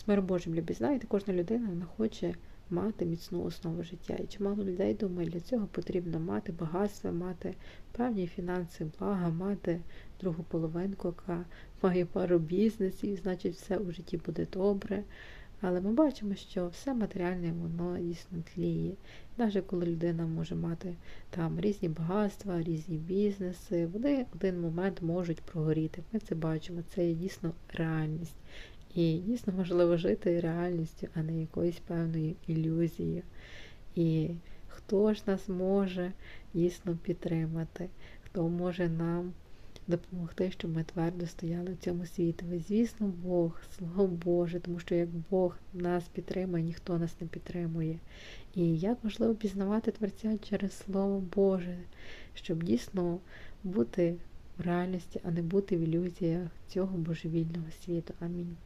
з миром Божим, любі, знаєте, кожна людина вона хоче мати міцну основу життя. І чимало людей думає, для цього потрібно мати багатство, мати певні фінанси, блага, мати другу половинку, яка має пару бізнесів, значить, все у житті буде добре. Але ми бачимо, що все матеріальне, воно дійсно тліє. Навіть коли людина може мати там різні багатства, різні бізнеси, вони в один момент можуть прогоріти. Ми це бачимо, це є дійсно реальність. І дійсно важливо жити реальністю, а не якоюсь певною ілюзією. І хто ж нас може дійсно підтримати, хто може нам допомогти, щоб ми твердо стояли в цьому світові. Звісно, Бог, Слово Боже, тому що як Бог нас підтримує, ніхто нас не підтримує. І як важливо пізнавати Творця через Слово Боже, щоб дійсно бути в реальності, а не бути в ілюзіях цього божевільного світу. Амінь.